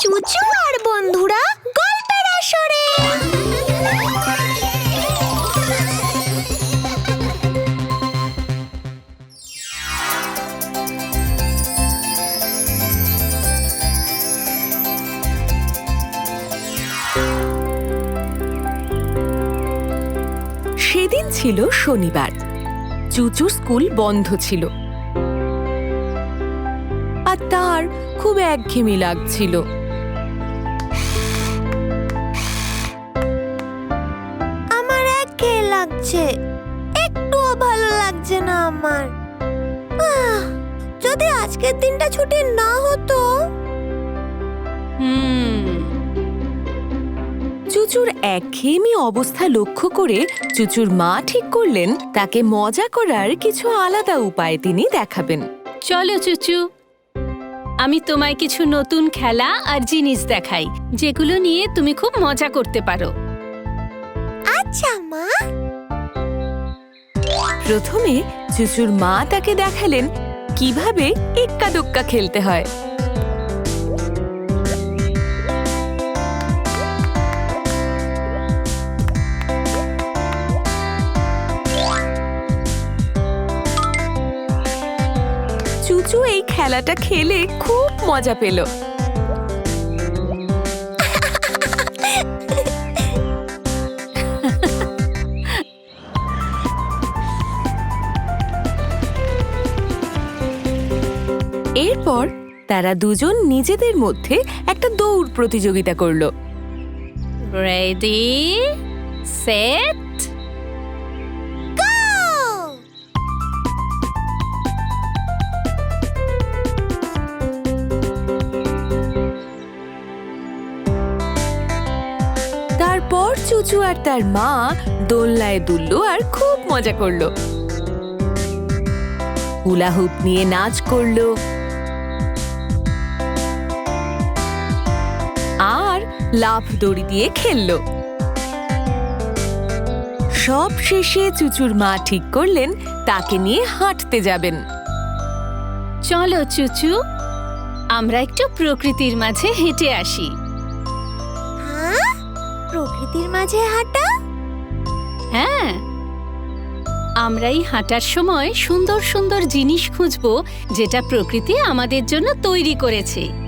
চুচু আর বন্ধুরা গল্পের আসরে। সেদিন ছিল শনিবার। চুচু স্কুল বন্ধ ছিল। আর তার খুব একঘেমি লাগছিল। লাগছে একটুও ভালো লাগছে না আমার। যদি আজকের দিনটা ছুটি না হতো? হুম। চুচুর একঘেয়েমি অবস্থা লক্ষ্য করে চুচুর মা ঠিক করলেন তাকে মজা করার কিছু আলাদা উপায় তিনি দেখাবেন। চলো চুচু আমি তোমায় কিছু নতুন খেলা আর জিনিস দেখাই যেগুলো নিয়ে তুমি খুব মজা করতে পারো। আচ্ছা মা। প্রথমে চুচুর মা তাকে দেখালেন কীভাবে এক্কা দোক্কা খেলতে হয়। চুচু এই খেলাটা খেলে খুব মজা পেল। এরপর তারা দুজন নিজেদের মধ্যে একটা দৌড় প্রতিযোগিতা করল। রেডি সেট তারপর চুচু আর তার মা দোলনায় দুললো আর খুব মজা করল। হুলা হুপ নিয়ে নাচ করল। লাফ দড়ি দিয়ে খেললো। সব শেষে চুচুর মা ঠিক করলেন তাকে নিয়ে হাঁটতে যাবেন। চলো চুচু আমরা একটু প্রকৃতির মাঝে হেঁটে আসি। হ্যাঁ? প্রকৃতির মাঝে হাঁটা? হ্যাঁ। আমরা এই হাঁটার সময় সুন্দর সুন্দর জিনিস খুঁজব যেটা প্রকৃতি আমাদের জন্য তৈরি করেছে।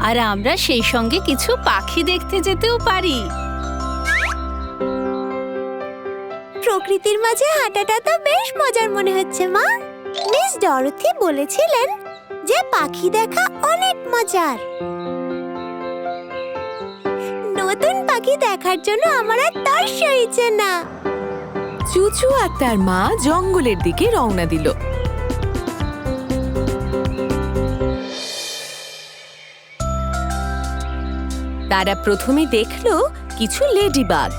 আর আমরা সেই সঙ্গে কিছু পাখি দেখতে যেতেও পারি। প্রকৃতির মাঝে হাঁটাটা তো বেশ মজার মনে হচ্ছে মা। মিস ডরথি বলেছিলেন যে পাখি দেখা অনেক মজার। নতুন পাখি দেখার জন্য আমার আর তর সইছে না। চুচু আর তার মা জঙ্গলের দিকে রওনা দিল। তারা প্রথমে দেখল কিছু লেডিবাগ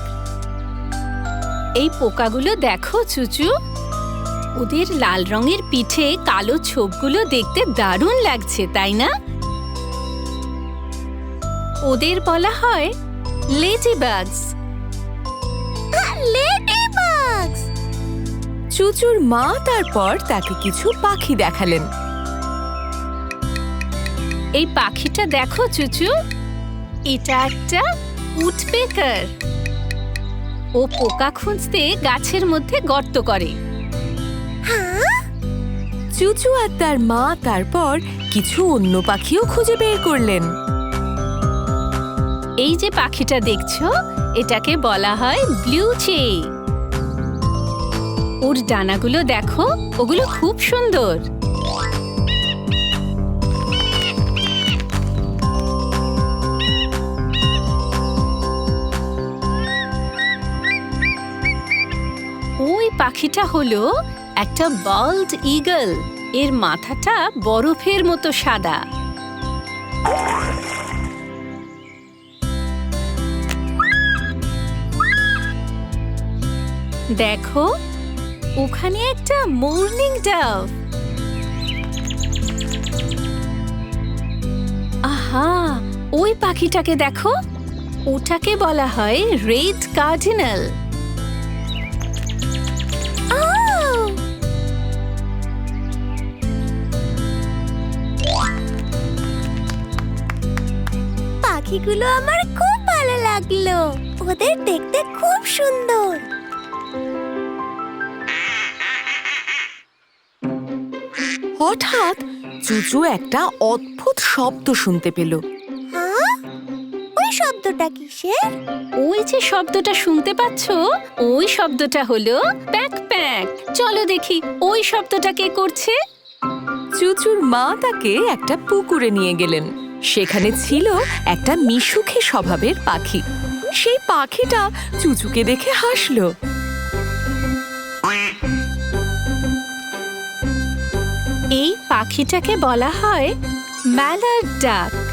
এই পোকাগুলো দেখো, চুচু। ওদের লাল রঙের পিঠে কালো ছোপগুলো দেখতে দারুণ লাগছে, তাই না? ওদের বলা হয় লেজিবাগস লেডিবাগস চুচুর মা তারপর তাকে কিছু পাখি দেখালেন। এই পাখিটা দেখো, চুচু। এটা একটা উটপেকার ও পোকা খুঁজতে গাছের মধ্যে গর্ত করে। হ্যাঁ? চুচু আর তার মা তারপর কিছু অন্য পাখিও খুঁজে বের করলেন। এই যে পাখিটা দেখছ এটাকে বলা হয় ব্লু চে। ওর ডানাগুলো দেখো ওগুলো খুব সুন্দর। পাখিটা হলো একটা বাল্ড ইগল এর মাথাটা বরফের মতো সাদা। দেখো, ওখানে একটা মর্নিং ডাভ আহা, ওই পাখিটাকে দেখো। ওটাকে বলা হয় রেড কার্ডিনাল পাখিগুলো আমার খুব ভালো লাগল। ওদের দেখতে খুব সুন্দর। হঠাৎ চুচু একটা অদ্ভুত শব্দ শুনতে পেল। হ্যাঁ? ওই শব্দটা কিসের? ওই যে শব্দটা শুনতে পাচ্ছ ওই শব্দটা হলো প্যাক প্যাক। চলো দেখি ওই শব্দটা কে করছে? চুচুর মা তাকে একটা পুকুরে নিয়ে গেলেন। সেখানে ছিল একটা মিশুখে স্বভাবের পাখি। সেই পাখিটা চুচুকে দেখে হাসলো। এই পাখিটাকে বলা হয় ম্যালার ডাক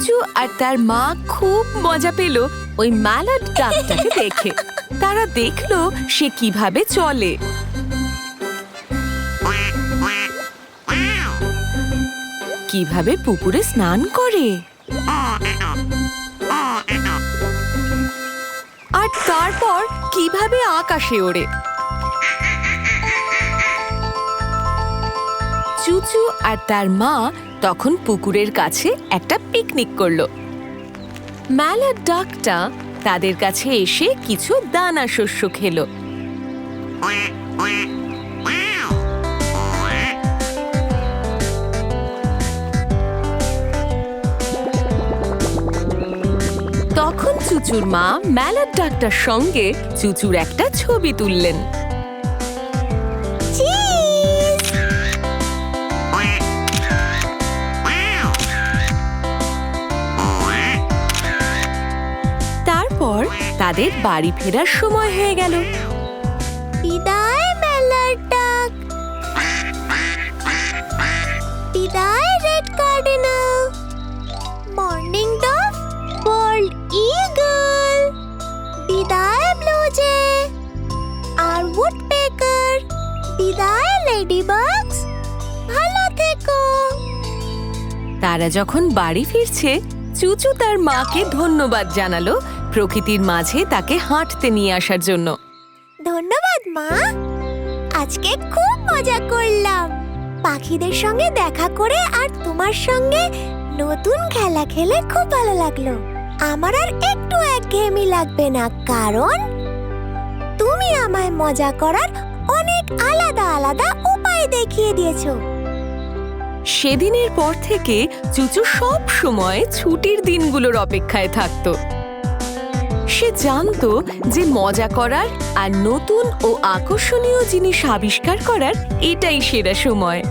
চুচু আর তার মা খুব মজা পেল ওই ম্যালার ডাকটাকে দেখে। তারা দেখল সে কীভাবে চলে। কীভাবে পুকুরে স্নান করে। আর তারপর কীভাবে আকাশে ওড়ে। চুচু আর তার মা তখন পুকুরের কাছে একটা পিকনিক করল। ম্যালার ডাকটা তাদের কাছে এসে কিছু দানা শস্য খেলো। তখন চুচুর মা ম্যালার ডাকটার সঙ্গে চুচুর একটা ছবি তুললেন। তাদের বাড়ি ফেরার সময় হয়ে গেল। বিদায় মেলার ডাক। বিদায় red cardinal. Morning dove bald eagle. বিদায় ব্লু জে। আর উড পেকার বিদায় লেডি বাগস ভালো থেকো। তারা যখন বাড়ি ফিরছে চুচু তার মাকে ধন্যবাদ জানালো প্রকৃতির মাঝে তাকে হাঁটতে নিয়ে আসার জন্য। ধন্যবাদ মা। আজকে খুব মজা করলাম। পাখিদের সঙ্গে দেখা করে আর তোমার সঙ্গে নতুন খেলা খেলে খুব ভালো লাগল। আমার আর একটু একঘেয়েমি লাগবে না কারণ তুমি আমায় মজা করার অনেক আলাদা আলাদা উপায় দেখিয়ে দিয়েছ। সেদিনের পর থেকে চুচু সব সময় ছুটির দিনগুলোর অপেক্ষায় থাকতো। সে জানতো যে মজা করার আর নতুন ও আকর্ষণীয় জিনিস আবিষ্কার করার এটাই সেরা সময়।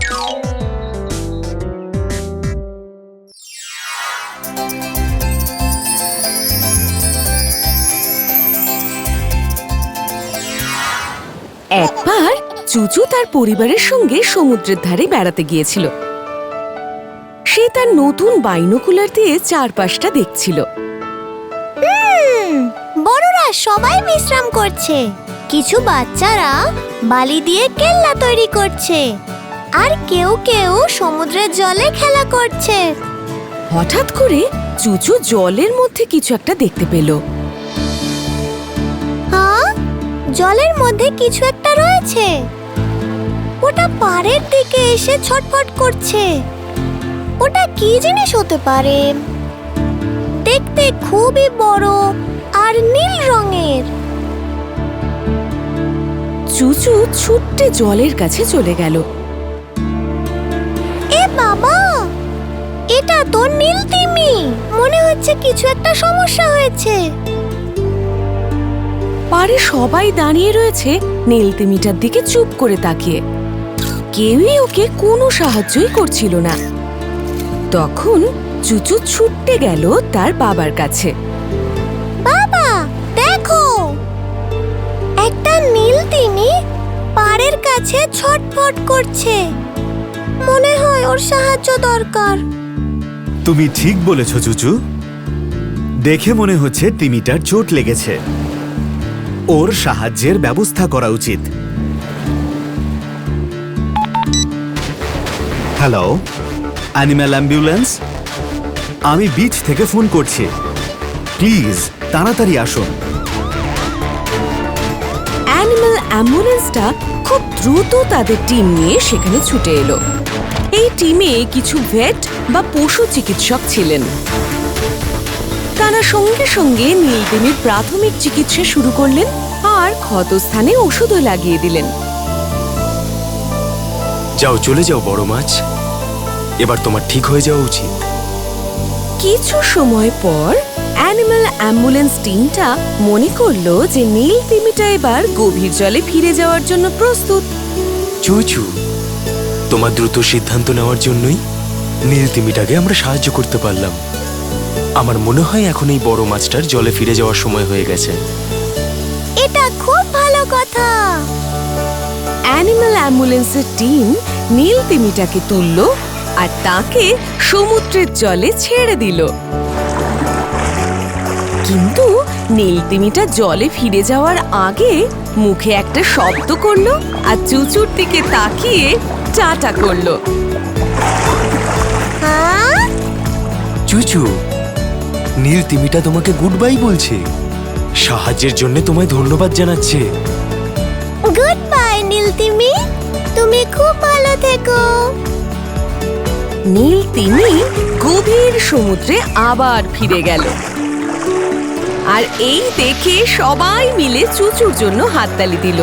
একবার চুচু তার পরিবারের সঙ্গে সমুদ্রের ধারে বেড়াতে গিয়েছিল। সে তার নতুন বাইনোকুলার দিয়ে চারপাশটা দেখছিল। সবাই বিশ্রাম করছে। কিছু বাচ্চারা বালি দিয়ে কেল্লা তৈরি করছে। আর কেউ কেউ সমুদ্রের জলে খেলা করছে। হঠাৎ করে চুচু জলের মধ্যে কিছু একটা দেখতে পেল। হ্যাঁ জলের মধ্যে কিছু একটা রয়েছে। ওটা পাড়ের দিকে এসে ছটফট করছে। ওটা কি জিনিস হতে পারে? দেখতে খুবই বড়। আর নীল রঙের। চুচু ছুট্টে জলের কাছে চলে গেল। এ বাবা এটা তো নীল তিমি। মনে হচ্ছে কিছু একটা সমস্যা হয়েছে। পারে সবাই দাঁড়িয়ে রয়েছে নীলতিমিটার দিকে চুপ করে তাকিয়ে। কেউই ওকে কোনো সাহায্যই করছিল না। তখন চুচু ছুটতে গেল তার বাবার কাছে। তিমি পাড়ের কাছে ছটফট করছে। মনে হয় ওর সাহায্য দরকার। তুমি ঠিক বলেছ, চুচু। দেখে মনে হচ্ছে তিমিটার চোট লেগেছে। ওর সাহায্যের ব্যবস্থা করা উচিত। হ্যালো অ্যানিম্যাল অ্যাম্বুলেন্স আমি বিচ থেকে ফোন করছি। প্লিজ তাড়াতাড়ি আসুন। অ্যাম্বুলেন্সটা খুব দ্রুত তাদের টিম নিয়ে সেখানে ছুটে এলো। এই টিমে কিছু ভেট বা পশু চিকিৎসক ছিলেন। তারা সঙ্গে সঙ্গে নীলদেবীর প্রাথমিক চিকিৎসা শুরু করলেন আর ক্ষতস্থানে ওষুধও লাগিয়ে দিলেন। যাও চলে যাও বড় মাছ। এবার তোমার ঠিক হয়ে যাওয়া উচিত। কিছু সময় পর অ্যানিমাল অ্যাম্বুলেন্স টিমটা মনে করল যে নীল তিমিটা এবার গভীর জলে ফিরে যাওয়ার জন্য প্রস্তুত। চুচু তোমার দ্রুত সিদ্ধান্ত নেওয়ার জন্যই নীল তিমিটাকে আমরা সাহায্য করতে পারলাম। আমার মনে হয় এখন এই বড় মাছটার জলে ফিরে যাওয়ার সময় হয়ে গেছে। এটা খুব ভালো কথা। অ্যানিমাল অ্যাম্বুলেন্সের টিম নীল তিমিটাকে তুলল আর তাকে সমুদ্রের জলে ছেড়ে দিল। কিন্তু নীল তিমিটা জলে ফিরে যাওয়ার আগে মুখে একটা শব্দ করল আর চুচুর দিকে তাকিয়ে টাটা করল। হ্যাঁ? চুচু নীল তিমিটা তোমাকে গুড বাই বলছে। সাহায্যের জন্য তোমায় ধন্যবাদ জানাচ্ছে। গুড বাই নীলতিমি। তুমি খুব ভালো থেকো। নীল তিমি গভীর সমুদ্রে আবার ফিরে গেল। আর এই দেখে সবাই মিলে চুচুর জন্য হাততালি দিল।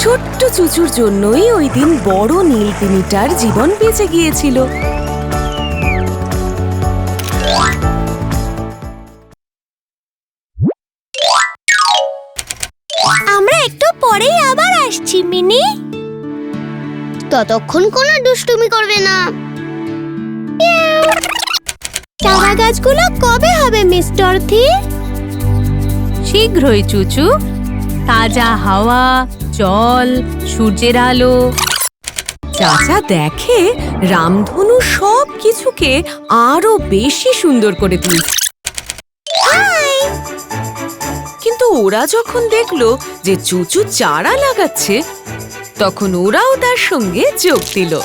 ছোট্ট চুচুর জন্যই ওই দিন বড় নীল তিমিটার জীবন বেঁচে গিয়েছিল। আমরা একটু পরেই আবার আসছি, মিনি। ততক্ষণ কোনো দুষ্টুমি করবে না। চারা গাছগুলো কবে হবে, মিস্টার থি শীঘ্রই চুচু। তাজা হাওয়া, জল, সূর্যের আলো। চাচা দেখে রামধনু সব কিছুকে আরও বেশি সুন্দর করে তুলছে। কিন্তু ওরা যখন দেখল যে চুচু চারা লাগাচ্ছে, তখন ওরাও তার সঙ্গে যোগ দিল।